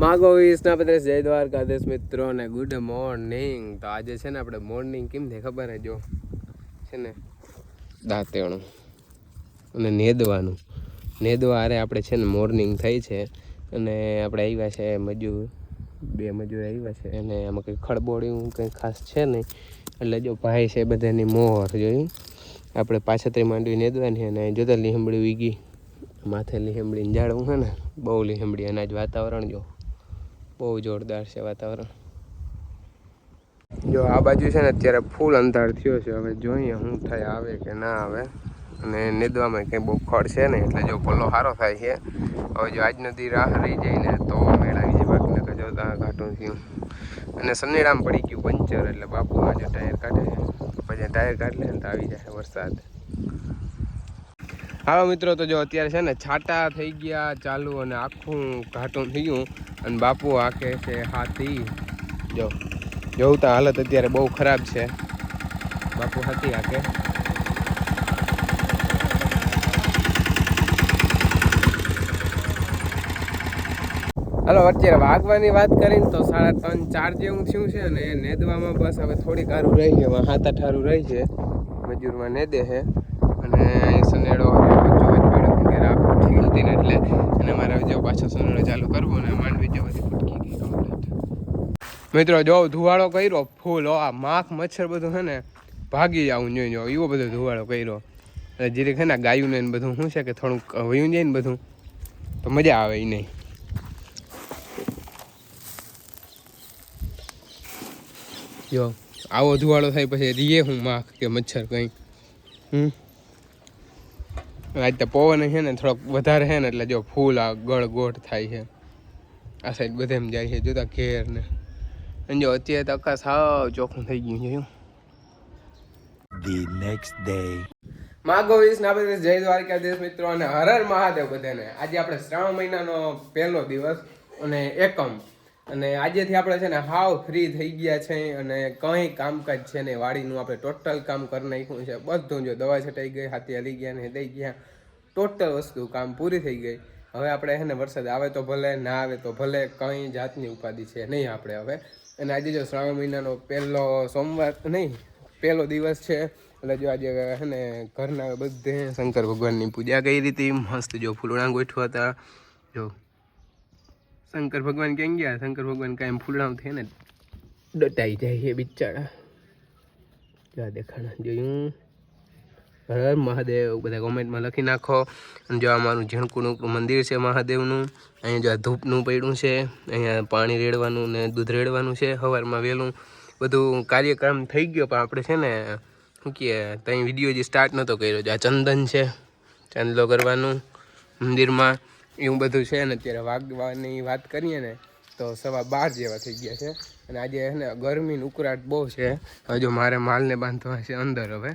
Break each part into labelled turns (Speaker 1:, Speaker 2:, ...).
Speaker 1: માગો વિષ્ણા પ્રદેશ જય દ્વારકાધીશ મિત્રો ને ગુડ મોર્નિંગ તો આજે છે ને આપણે મોર્નિંગ કેમ થાય ખબર હે જો? છે ને? દાંતેણું. અને નેદવાનું. નેદવા અરે આપણે છે ને મોર્નિંગ થઈ છે. અને આપણે આવ્યા છે મજૂર. બે મજૂર આવ્યા છે. અને આમાં કંઈ ખડબોડિયું કંઈ ખાસ છે નહીં. એટલે જો ભાઈ છે બધાની મોહર જોયું આપણે પાછતરી માંડવી નેદવાની અને જોતા લીહંબડી વીગી. માથે લીહંબડીને જાળવું છે ને? બહુ લીહંબડી અને આજ વાતાવરણ જો. બહુ જોરદાર છે વાતાવરણ. જો આ બાજુ છે ને અત્યારે ફૂલ અંધાર થયો છે. હવે જોઈએ શું થાય, આવે કે ના આવે. અને નેદવામાં કંઈ બહુ ખડ છે ને એટલે જો પલ્લો સારો થાય છે. હવે જો આજ નદી રાહ રહી જાય ને તો મેળાવી જાય બાકીને કે જો ત્યાં ઘાટું થયું. અને સનેડામ પડી ગયું પંચર, એટલે બાપુ આજે ટાયર કાઢે પછી ટાયર કાઢ લે ને તો આવી જાય વરસાદ. હાલો મિત્રો, તો જો અત્યારે છે ને છાટા થઈ ગયા ચાલુ અને આખું ઘાટું થયું અને બાપુ આંખે છે, હાથી. જો જોવું તો હાલત અત્યારે બહુ ખરાબ છે. બાપુ હાથી આંખે હાલો, અત્યારે વાગવાની વાત કરીને તો સાડા ત્રણ, ચાર જેવું થયું છે અને નેદવામાં બસ હવે થોડીક સારું રહી છે, એમાં હાથ રહી છે. મજૂરમાં નેદે છે. અને સનેડો હતી ને એટલે અને મારે જો પાછો સનેડો ચાલુ કરવો ને માંડવી જેવો ફૂટકી મિત્રો, જો ધુવાળો કર્યો, ફૂલ, હો, આ માખ, મચ્છર બધું છે ને ભાગી જવું જોઈએ જો એવો બધો ધુવાળો કર્યો. એટલે જીરીક છે ને ગાયું ને બધું શું છે કે થોડુંક વયું જાય ને બધું, તો મજા આવે એ નહીં. જો, આવો ધુવાળો થાય પછી રીએ હું માખ કે મચ્છર કંઈ હમ? આજ તો પવન છે ને થોડોક વધારે છે ને એટલે જો ફૂલ આ ગળ ગોઠ થાય છે. આ સાઈડ બધે એમ જાય છે જોતા ઘેર ને. અને જો અત્યારે તો આકાશ સાવ ચોખ્ખું થઈ ગયું છે
Speaker 2: the next day.
Speaker 1: માગો વીસ ના બધા જય દ્વારકાધીશ મિત્રો અને હર હર મહાદેવ બધાને. આજે આપણે શ્રાવણ મહિનાનો પહેલો દિવસ અને એકમ. અને આજેથી આપણે છે ને હાવ ફ્રી થઈ ગયા છે અને કંઈ કામકાજ છે ને વાડીનું આપણે ટોટલ કામ કરી નાખ્યું છે. બધું જો દવા છટાઈ ગઈ, હાથી હલી ગયા ને દઈ ગયા. ટોટલ વસ્તુ, કામ પૂરી થઈ ગઈ. હવે આપણે છે ને વરસાદ આવે તો ભલે, ના આવે તો ભલે, કંઈ જાતની ઉપાધિ છે નહીં આપણે હવે. અને આજે જો શ્રાવણ મહિનાનો પહેલો સોમવાર, નહીં, પહેલો દિવસ છે. એટલે જો આજે છે ને ઘરના બધે શંકર ભગવાનની પૂજા કરી હતી, મસ્ત જો ફૂલણા ગોઠવા હતા. જો શંકર ભગવાન ક્યાં ગયા? શંકર ભગવાન કાંઈ ફૂલડામ થઈ ને. ડટાઈ જાય છે બિચારા. જો આ દેખાણા જોયું. હર મહાદેવ, બધા કોમેન્ટમાં લખી નાખો. અને જો અમારું ઝીણકુનું મંદિર છે, મહાદેવનું. અહીંયા જો આ ધૂપનું પડ્યું છે, અહીંયા પાણી રેડવાનું ને દૂધ રેડવાનું છે સવારમાં વહેલું. બધું કાર્યક્રમ થઈ ગયો, પણ આપણે છે ને, શું કહે ત્યાં વીડિયો જે સ્ટાર્ટ નહોતો કર્યો. જો આ ચંદન છે, ચાંદલો કરવાનું મંદિરમાં. એવું બધું છે ને, અત્યારે વાગવાની વાત કરીએ ને, તો સવા બાર જેવા થઈ ગયા છે. અને આજે છે ને, ગરમીની ઉકળાટ બહુ છે. હવે જો મારે માલને બાંધવા છે અંદર હવે.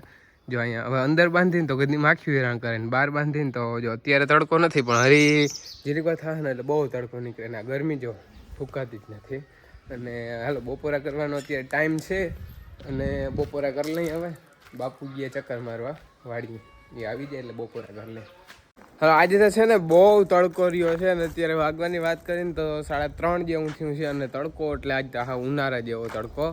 Speaker 1: જો અહીંયા, હવે અંદર બાંધીને તો કદી માખી હેરાન કરે ને, બહાર બાંધીને તો જો અત્યારે તડકો નથી, પણ હરી જીરીક વાર થાય ને એટલે બહુ તડકો નીકળે ને ગરમી જો ફૂંકાતી જ નથી. અને હાલો, બપોરા કરવાનો અત્યારે ટાઈમ છે. અને બપોરા કરી લઈએ હવે. બાપુ ગયા ચક્કર મારવા વાડી એ આવી જાય એટલે બપોરા કરી લે. હવે આજે તો છે ને બહુ તડકો રહ્યો છે અને અત્યારે વાગવાની વાત કરીને તો સાડા ત્રણ જેવું થયું છે અને તડકો, એટલે આજ તો હા ઉનાળા જેવો તડકો.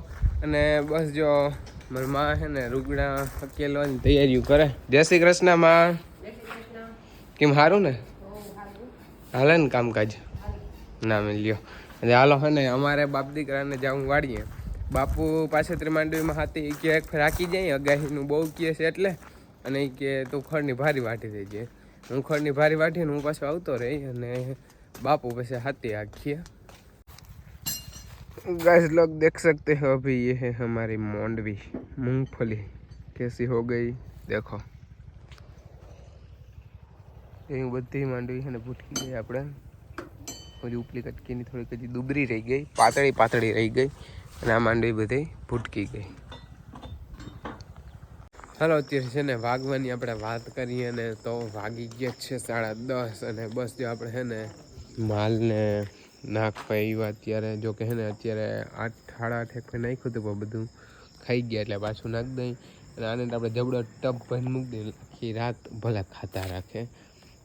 Speaker 1: અને બસ જો મારી માં છે ને રૂગડા અકેલવાની તૈયારીઓ કરે. જય શ્રી કૃષ્ણ, માં. કેમ સારું ને? હાલે ને કામકાજ? ના મેલ્યો એટલે હાલો હે ને, અમારે બાપ દીકરાને જાઉં વાળીએ. બાપુ પાસે ત્રિમાંડવીમાં એ કે, એક રાખી જાય, અગાહીનું બહુ કહે છે એટલે. અને એ કે, તું ખડની ભારી વાટી દેજે. હું ખડની ભારી વાટીને હું પાછો આવતો રહી અને બાપુ પછી હાથી આખીએ गाइस लोग देख सकते हो अभी ये है हमारी मोंडवी मूंगफली कैसी हो गई देखो એ બધી માંડવી છે ને ભૂટકી ગઈ આપણે હજી ઉપલી કટકીની થોડીક હજી દુબરી રહી ગઈ પાતળી પાતળી રહી ગઈ અને આ માંડવી બધી ભૂટકી ગઈ હાલો અત્યારે છે ને વાગવાની આપણે વાત કરીએ ને તો વાગી ગયા છે સાડા દસ અને બસ જો આપણે છે ને માલને નાખવા અત્યારે, જો કે છે ને અત્યારે આઠ, સાડા આઠ નાખ્યું હતું પણ બધું ખાઈ ગયા એટલે પાછું નાખી દઈ અને આને આપણે જબડો ટપ ભરીને મૂકી દઈએ આખી રાત ભલે ખાતા રાખે.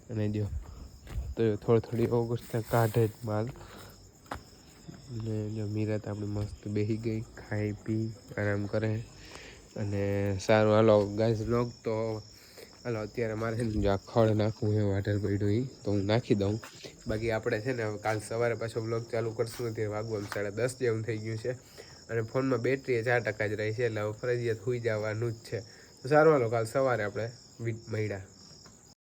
Speaker 1: અને જો, તો થોડી થોડી ઓગસ્ટ કાઢે જ માલ. અને જો મીરાત આપણી મસ્ત બેસી ગઈ, ખાઈ પી, આરામ કરે. અને સારું, હાલો ગાઈઝ બ્લોગ તો હાલો, અત્યારે મારે છે ને જો આ ખડ નાખવું એ વાટર પડ્યું એ તો હું નાખી દઉં. બાકી આપણે છે ને કાલ સવારે પાછો બ્લોગ ચાલુ કરશું નથી વાગવાનું સાડા દસ જેવું થઈ ગયું છે. અને ફોનમાં બેટરી ચાર ટકા જ રહી છે, એટલે હવે ફરજિયાત સુઈ જવાનું જ છે. તો સારું, હાલો, કાલ સવારે આપણે મળ્યા.